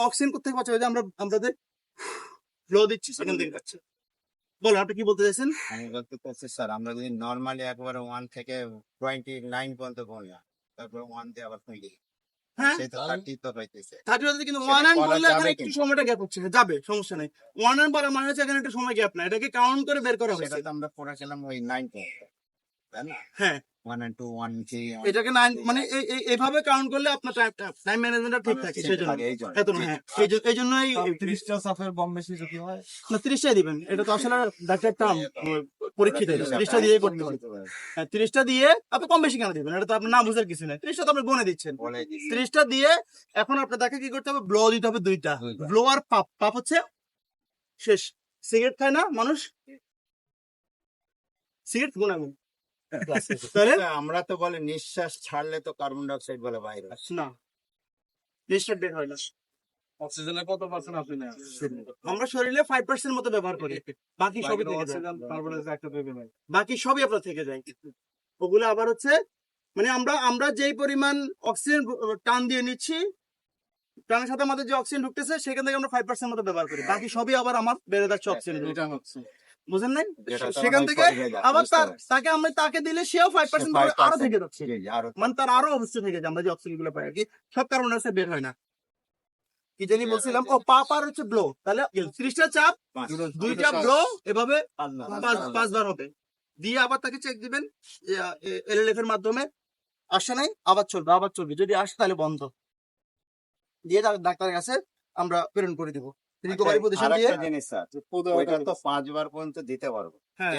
Oxygen কোথেকে পাচ্ছে? যে আমরা আমাদের ফ্লো দিচ্ছি সেখান থেকে পাচ্ছে বলো আপনি কি বলতে চাইছেন? আমি বলতে চাচ্ছি স্যার আমরা যদি নর্মালি একবারে ওয়ান থেকে টোয়েন্টি নাইন পর্যন্ত বলি তারপরে ওয়ান দিয়ে আবার টোয়েন্টি হ্যাঁ? যাবে সময়টা যাবে সমস্যা নেই। ওয়ান বলা মানে হচ্ছে এখানে একটু সময় গ্যাপ না। এটাকে কাউন্ট করে বের করা হয়েছে আমরা পড়েছিলাম ওই নাইন হ্যাঁ। One and two one three এটাকে নাইন মানে এই- এই- এইভাবে কাউন্ট করলে আপনার টাইম ম্যানেজমেন্টটা ঠিক থাকে সেই জন্য এই জন্য এত না, হ্যাঁ এই জ- এই জন্যই তিরিশটা সাফের বম বেশি যদি হয়? না তিরিশটাই দিবেন। এটা তো আসলে ডাক্তার টার্ম পরীক্ষিত। এটা। তিরিশটা করতে হবে। হ্যাঁ দিয়ে আপনি কম বেশি কেন দিবেন? এটা তো আপনার না বুঝার কিছু নেই। তিরিশটা তো আপনি বনে দিচ্ছেন। বলে দিছি। দিয়ে এখন আপনার তাকে কি করতে হবে? ব্লো দিতে হবে দুইটা। ব্লো আর পাপ পাপ হচ্ছে শেষ। সিগারেট খায় না মানুষ? সিগারেট গুণাগুণ আমরা তো বলে নিঃশ্বাস ছাড়লে তো কার্বন ডাই অক্সাইড বলে বাইরে না। জিনিসটা বের হয় না। অক্সিজেনের কত পার্সেন্ট আপনি আমরা শরীরে ফাইভ পার্সেন্ট মতো ব্যবহার করি। বাকি সবই থেকে যায়। কার্বন ডাই একটা দেবে নাই। বাকি সবই আপনার থেকে যায়। ওগুলো আবার হচ্ছে মানে আমরা আমরা যেই পরিমাণ অক্সিজেন টান দিয়ে নিচ্ছি প্রাণের সাথে আমাদের যে অক্সিজেন ঢুকতেছে সেখান থেকে আমরা ফাইভ পার্সেন্ট মতো ব্যবহার করি। বাকি সবই আবার আমার বেড়ে যাচ্ছে অক্সিজেন এটা হচ্ছে। বুঝেন নাই? সেখান থেকে আবার তার তাকে আমরা তাকে দিলে সেও ফাইভ পার্সেন্ট 5% আরও থেকে যাচ্ছে। মানে তার আরও অবস্থা থেকে যায় আমরা যে অক্সিজেনগুলো পাই আর কি সব কারণে বের হয় না। কি জানি বলছিলাম ও পা পার হচ্ছে ব্লো তাহলে ত্রিশটা চাপ দুইটা ব্লো এভাবে পাঁচবার। পাঁচ পাঁচবার হবে। দিয়ে আবার তাকে চেক দিবেন এলএলএফ এর মাধ্যমে। আসে নাই আবার চলবে আবার চলবে। যদি আসে তাহলে বন্ধ। দিয়ে ডাক- ডাক্তারের কাছে আমরা প্রেরণ করে দিব। রিকভারি পজিশন দিয়ে জিনিস স্যার ওইটা তো পাঁচবার পর্যন্ত দিতে পারব। হ্যাঁ।